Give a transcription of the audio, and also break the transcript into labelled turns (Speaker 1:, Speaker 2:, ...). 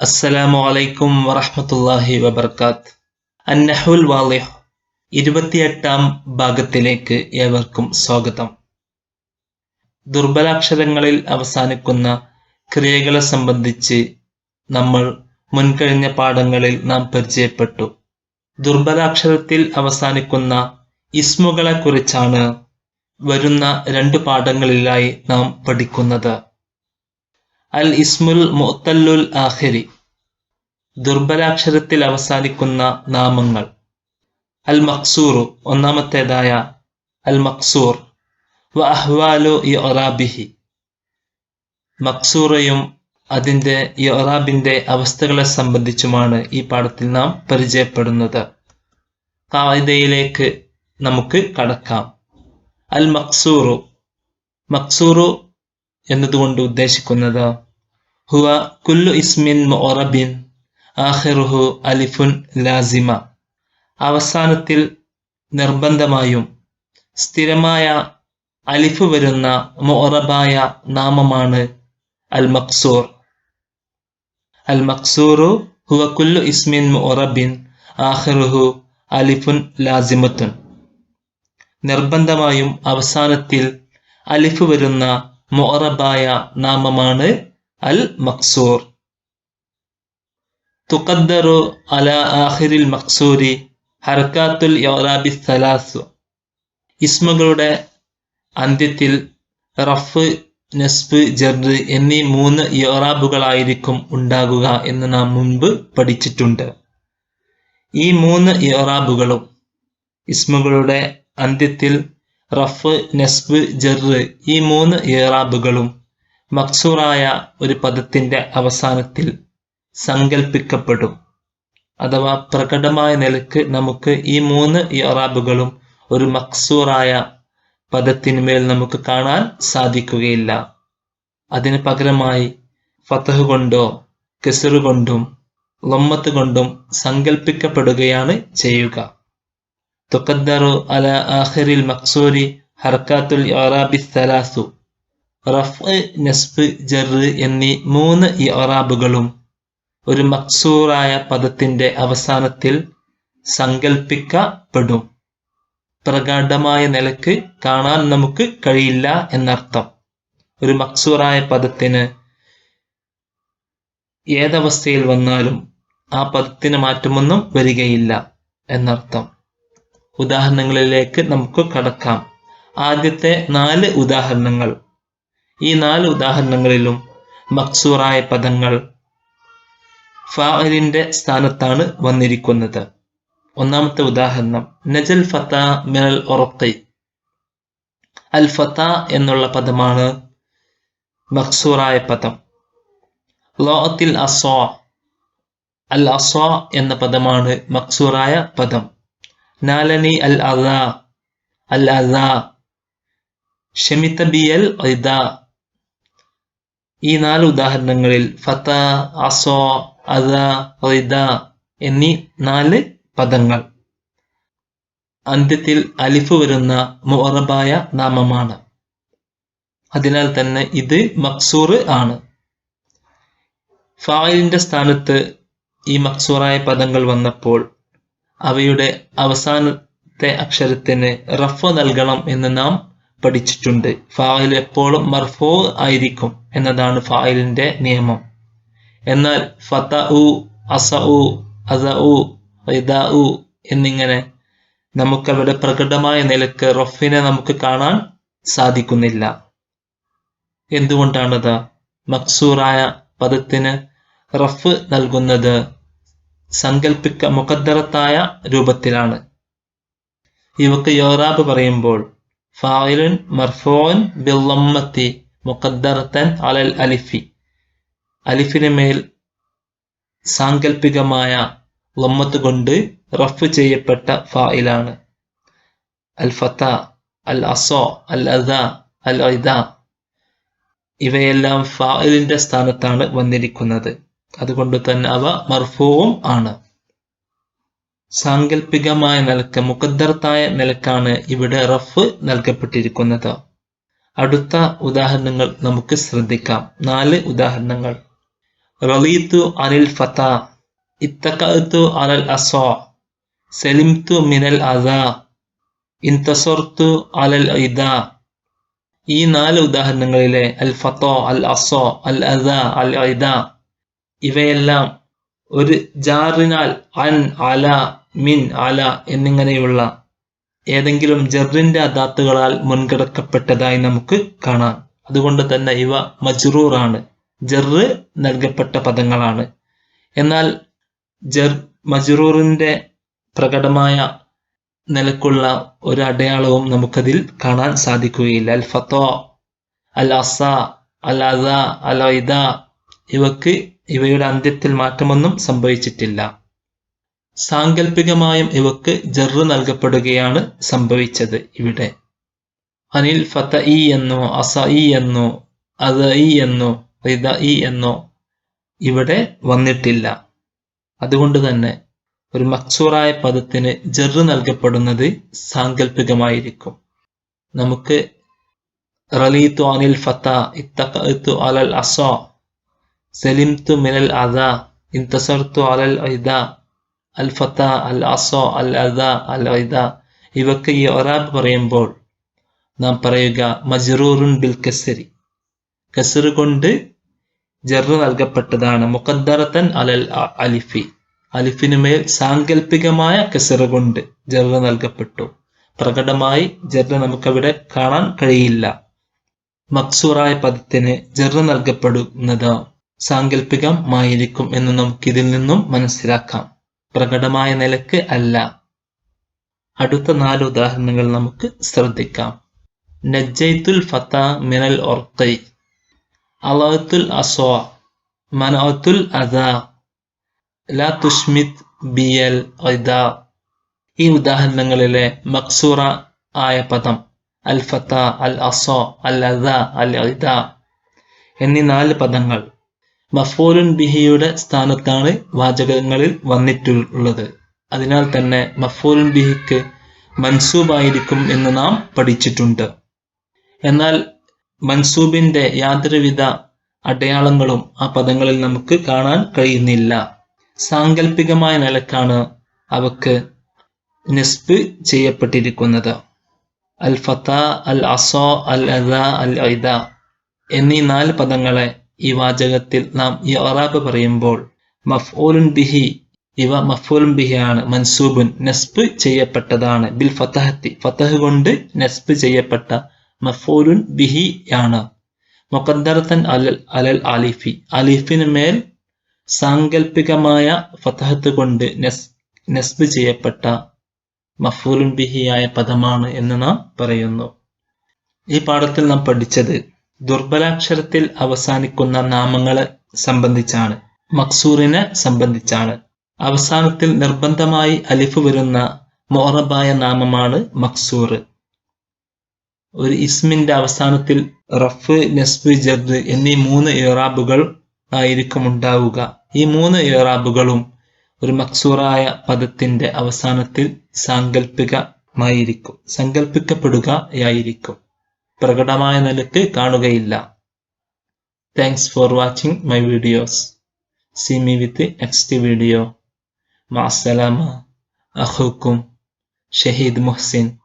Speaker 1: അസ്സലാമു അലൈക്കും വറഹമത്തല്ലാഹി വബർക്കാത്ത്. അന്നഹുൽ വാലിഹ് ഇരുപത്തിയെട്ടാം ഭാഗത്തിലേക്ക് ഏവർക്കും സ്വാഗതം. ദുർബലാക്ഷരങ്ങളിൽ അവസാനിക്കുന്ന ക്രിയകളെ സംബന്ധിച്ച് നമ്മൾ മുൻകഴിഞ്ഞ പാഠങ്ങളിൽ നാം പരിചയപ്പെട്ടു. ദുർബലാക്ഷരത്തിൽ അവസാനിക്കുന്ന ഇസ്മുകളെ കുറിച്ചാണ് വരുന്ന രണ്ട് പാഠങ്ങളിലായി നാം പഠിക്കുന്നത്. അൽ ഇസ്മുൽ മുത്തല്ലുൽ ആഖിരി. ദുർബലാക്ഷരത്തിൽ അവസാനിക്കുന്ന നാമങ്ങൾ. അൽ മക്സൂറു ഒന്നാമത്തേതായ അൽ മക്സൂർ വ അഹ്വാലു യൊറാബിഹി മക്സൂറയും അതിന്റെ യൊറാബിന്റെ അവസ്ഥകളെ സംബന്ധിച്ചുമാണ് ഈ പാഠത്തിൽ നാം പരിചയപ്പെടുന്നത്. കായിദയിലേക്ക് നമുക്ക് കടക്കാം. അൽ മക്സൂറു മക്സൂറു എന്നതുകൊണ്ട് ഉദ്ദേശിക്കുന്നത്. ഹുവ കുല്ലു ഇസ്മിൻ മൊറബിൻ ആഹിറുഹു അലിഫുൻ ലാസിമ. അവസാനത്തിൽ നിർബന്ധമായും സ്ഥിരമായ അലിഫ് വരുന്ന മൊറബായ നാമമാണ് അൽ മക്സൂർ അൽ മക്സൂറു ഹുവ കുല്ലു ഇസ്മിൻ മൊറബിൻ ആഹിറുഹു അലിഫുൻ ലാസിമത്തുൻ. നിർബന്ധമായും അവസാനത്തിൽ അലിഫ് വരുന്ന മൊറബായ നാമമാണ് അൽ മക്സൂർ തുഖദ്ദറു അല ആഹിരിൽ മക്സൂരി ഹർക്കാത്തുൽ യോറാബി സലാസു. ഇസ്മുകളുടെ അന്ത്യത്തിൽ റഫ് നസ്ബ് ജർറ് എന്നീ മൂന്ന് യോറാബുകളായിരിക്കും ഉണ്ടാകുക എന്ന് നാം മുൻപ് പഠിച്ചിട്ടുണ്ട്. ഈ മൂന്ന് യോറാബുകളും ഇസ്മുകളുടെ അന്ത്യത്തിൽ റഫ് നെസ്ബ് ജെറ് ഈ മൂന്ന് ഏറാബുകളും മക്സൂറായ ഒരു പദത്തിന്റെ അവസാനത്തിൽ സങ്കൽപ്പിക്കപ്പെടും. അഥവാ പ്രകടമായ നിലയ്ക്ക് നമുക്ക് ഈ മൂന്ന് ഇറാബുകളും ഒരു മക്സൂറായ പദത്തിന്മേൽ നമുക്ക് കാണാൻ സാധിക്കുകയില്ല. അതിന് പകരമായി ഫതഹ് കൊണ്ടോ കെസറുകൊണ്ടും ലൊമ്മത്ത് കൊണ്ടും സങ്കൽപ്പിക്കപ്പെടുകയാണ് ചെയ്യുക. തുക്കദ്ദറു آخر المقصور حركات الإعراب الثلاث. റഫ് നസ്ബ് يعني എന്നീ മൂന്ന് ഇറാബുകളും ഒരു മക്സൂറായ പദത്തിന്റെ അവസാനത്തിൽ സങ്കൽപ്പിക്കപ്പെടും. പ്രകടമായ നിലയ്ക്ക് കാണാൻ നമുക്ക് കഴിയില്ല എന്നർത്ഥം. ഒരു മക്സൂറായ പദത്തിന് ഏതവസ്ഥയിൽ വന്നാലും ആ പദത്തിന് മാറ്റമൊന്നും വരികയില്ല എന്നർത്ഥം. ഉദാഹരണങ്ങളിലേക്ക് നമുക്ക് കടക്കാം. ആദ്യത്തെ നാല് ഉദാഹരണങ്ങൾ. ഈ നാല് ഉദാഹരണങ്ങളിലും മക്സൂറായ പദങ്ങൾ ഫാലിന്റെ സ്ഥാനത്താണ് വന്നിരിക്കുന്നത്. ഒന്നാമത്തെ ഉദാഹരണം നജൽ ഫത്ത മിനൽ ഒറത്തൈ അൽ ഫത്ത എന്നുള്ള പദമാണ് മക്സൂറായ പദം. ലോഹത്തിൽ അസോ അൽ അസോ എന്ന പദമാണ് മക്സൂറായ പദം. നാലനി അൽ അദ. അൽ അദ. ഷമിത ബിയൽ ഇദ. ഈ നാല് ഉദാഹരണങ്ങളിൽ ഫത അസോ അദ ഐദ എന്നീ നാല് പദങ്ങൾ. അന്ത്യത്തിൽ അലിഫ് വരുന്ന മുറബായ നാമമാണ്. അതിനാൽ തന്നെ ഇത് മക്സൂർ ആണ്. ഫായിലിന്റെ സ്ഥാനത്ത് ഈ മക്സൂറായ പദങ്ങൾ വന്നപ്പോൾ അവയുടെ അവസാനത്തെ അക്ഷരത്തിന് റഫ് നൽകണം എന്ന് നാം പഠിച്ചിട്ടുണ്ട്. ഫായിൽ എപ്പോഴും മർഫോ ആയിരിക്കും എന്നതാണ് ഫായിലിന്റെ നിയമം. എന്നാൽ ഫത ഉ അസ ഉ അസ ഉ എന്നിങ്ങനെ എന്നിങ്ങനെ നമുക്കവിടെ പ്രകടമായ നിലയ്ക്ക് റഫിനെ നമുക്ക് കാണാൻ സാധിക്കുന്നില്ല. എന്തുകൊണ്ടാണത്? മക്സൂറായ പദത്തിന് റഫ് നൽകുന്നത് സങ്കല്പിക്ക മുഖദ്ദറത്തായ രൂപത്തിലാണ്. ഇവക്ക് യോറാബ് പറയുമ്പോൾ ഫായിലുൻ മർഫോൻ ബില്ലമ്മത്തി മുഖദ്ദറത്തൻ അലൽ അലിഫി. അലിഫിന് മേൽ സാങ്കല്പികമായ ലമ്മത്ത് കൊണ്ട് റഫ് ചെയ്യപ്പെട്ട ഫായിലാണ്. അൽ ഫത്ത അൽ അസോ അൽ അദ അൽ ഇദ ഇവയെല്ലാം ഫായിലിന്റെ സ്ഥാനത്താണ് വന്നിരിക്കുന്നത്. അതുകൊണ്ട് തന്നെ അവ മർഫൂവും ആണ്. സാങ്കല്പികമായ നിലയ്ക്ക് മുഖദ്ദർത്തായ നിലക്കാണ് ഇവിടെ റഫ് നൽകപ്പെട്ടിരിക്കുന്നത്. അടുത്ത ഉദാഹരണങ്ങൾ നമുക്ക് ശ്രദ്ധിക്കാം. നാല് ഉദാഹരണങ്ങൾ. റലീത്തു അനിൽ ഫത ഇത്തക്കത്തു അലൽ അസോ സലിംതു മിനൽ അദ ഇൻതസോർത്തു അലൽ ഇദ. ഈ നാല് ഉദാഹരണങ്ങളിലെ അൽ ഫത്തോ അൽ അസോ അൽ അദ അൽ ഇദ ഇവയെല്ലാം ഒരു ജാറിനാൽ അൻ അല മിൻ അല എന്നിങ്ങനെയുള്ള ഏതെങ്കിലും ജറിന്റെ അദാത്തുകളാൽ മുൻകിടക്കപ്പെട്ടതായി നമുക്ക് കാണാം. അതുകൊണ്ട് തന്നെ ഇവ മജ്റൂറാണ്. ജറ് നൽകപ്പെട്ട പദങ്ങളാണ്. എന്നാൽ ജർ മജ്റൂറിന്റെ പ്രകടമായ നിലക്കുള്ള ഒരു അടയാളവും നമുക്കതിൽ കാണാൻ സാധിക്കുകയില്ല. അൽ ഫത്തോ അൽ അസ അൽ അദ അൽ ഇവക്ക് ഇവയുടെ അന്ത്യത്തിൽ മാറ്റമൊന്നും സംഭവിച്ചിട്ടില്ല. സാങ്കല്പികമായും ഇവക്ക് ജറു നൽകപ്പെടുകയാണ് സംഭവിച്ചത് ഇവിടെ. അനിൽ ഫത്ത ഇ എന്നോ അസ ഇ എന്നോ അത ഇ എന്നോ റിദ ഇ എന്നോ ഇവിടെ വന്നിട്ടില്ല. അതുകൊണ്ട് തന്നെ ഒരു മക്സൂറായ പദത്തിന് ജറു നൽകപ്പെടുന്നത് സാങ്കല്പികമായിരിക്കും നമുക്ക് റലീത്തു അനിൽ ഫത്ത ഇത്തു അലൽ അസോ സലിംതു മിനൽ അദ ഇൻതസർത്തു അലൽ ഐദ അൽ ഫത്ത അൽ അസോ അൽ അദ അൽ ഐദ ഇവക്ക് ഈ ഒറാബ് പറയുമ്പോൾ നാം പറയുക മജ്റൂറുൻ ബിൽ കസരി. കസർ കൊണ്ട് ജറ് നൽകപ്പെട്ടതാണ്. മുഖദ്ദറത്തൻ അലൽ അലിഫി. അലിഫി അലിഫിനുമേൽ സാങ്കല്പികമായ കസറ് കൊണ്ട് ജറ് നൽകപ്പെട്ടു. പ്രകടമായി ജറ നമുക്കവിടെ കാണാൻ കഴിയില്ല. മക്സൂറായ പദത്തിന് ജറ നൽകപ്പെടുന്നത് സാങ്കല്പികമായിരിക്കും എന്ന് നമുക്ക് ഇതിൽ നിന്നും മനസ്സിലാക്കാം. പ്രകടമായ നിലയ്ക്ക് അല്ല. അടുത്ത നാല് ഉദാഹരണങ്ങൾ നമുക്ക് ശ്രദ്ധിക്കാം. നജ്ജൈത്തുൽ ഫത്ത മിനൽ ഒർക്കൈ അലത്തുൽ അസോ മനഅത്തുൽ അദ ലാ ബി ഇദ ഈ ഉദാഹരണങ്ങളിലെ മക്സൂറ ആയ പദം അൽ ഫത്ത അൽ അസോ അൽ അദ അൽ ഐദ എന്നീ നാല് പദങ്ങൾ മഫൂലുൻ ബിഹിയുടെ സ്ഥാനത്താണ് വാചകങ്ങളിൽ വന്നിട്ടുള്ളത്. അതിനാൽ തന്നെ മഫൂലുൻ ബിഹിക്ക് മൻസൂബായിരിക്കും എന്ന് നാം പഠിച്ചിട്ടുണ്ട്. എന്നാൽ മൻസൂബിന്റെ യാതൊരുവിധ അടയാളങ്ങളും ആ പദങ്ങളിൽ നമുക്ക് കാണാൻ കഴിയുന്നില്ല. സാങ്കല്പികമായ നിലക്കാണ് അവക്ക് നിസ്ബ് ചെയ്യപ്പെട്ടിരിക്കുന്നത്. അൽ ഫത്ത അൽ അസോ അൽ അദ അൽ ഐദ എന്നീ നാല് പദങ്ങളെ ഈ വാചകത്തിൽ നാം ഈ അറാബ് പറയുമ്പോൾ മഫ്ഊലുൻ ബിഹി ഇവ മഫ്ഊലുൻ ബിഹിയാണ് മൻസൂബുൻ നസ്ബ് ചെയ്യപ്പെട്ടതാണ് ബിൽ ഫതഹത്തി ഫതഹ് കൊണ്ട് നസ്ബ് ചെയ്യപ്പെട്ട മഫ്ഊലുൻ ബിഹി ആണ്. മുഖദ്ദർത്തൻ അലൽ അലൽ അലിഫി അലിഫിന് മേൽ സാങ്കല്പികമായ ഫതഹത്ത് കൊണ്ട് നസ് നസ്ബ് ചെയ്യപ്പെട്ട മഫൂലുൻ ബിഹിയായ പദമാണ് എന്ന് നാം പറയുന്നു. ഈ പാഠത്തിൽ നാം പഠിച്ചത് ദുർബലാക്ഷരത്തിൽ അവസാനിക്കുന്ന നാമങ്ങളെ സംബന്ധിച്ചാണ് മക്സൂറിനെ സംബന്ധിച്ചാണ്. അവസാനത്തിൽ നിർബന്ധമായി അലിഫ് വരുന്ന മോറബായ നാമമാണ് മക്സൂർ. ഒരു ഇസ്മിന്റെ അവസാനത്തിൽ റഫ് നസ്ബ് ജദ് എന്നീ മൂന്ന് ഇറാബുകൾ ആയിരിക്കും ഉണ്ടാവുക. ഈ മൂന്ന് ഇറാബുകളും ഒരു മക്സൂറായ പദത്തിന്റെ അവസാനത്തിൽ സാങ്കല്പികമായിരിക്കും സങ്കല്പിക്കപ്പെടുകയായിരിക്കും പ്രകടമായ നിലയ്ക്ക് കാണുകയില്ല. Thanks for watching my videos see me with next video മാസലാമ അഹുക്കും. ഷഹീദ് മുഹ്സിൻ.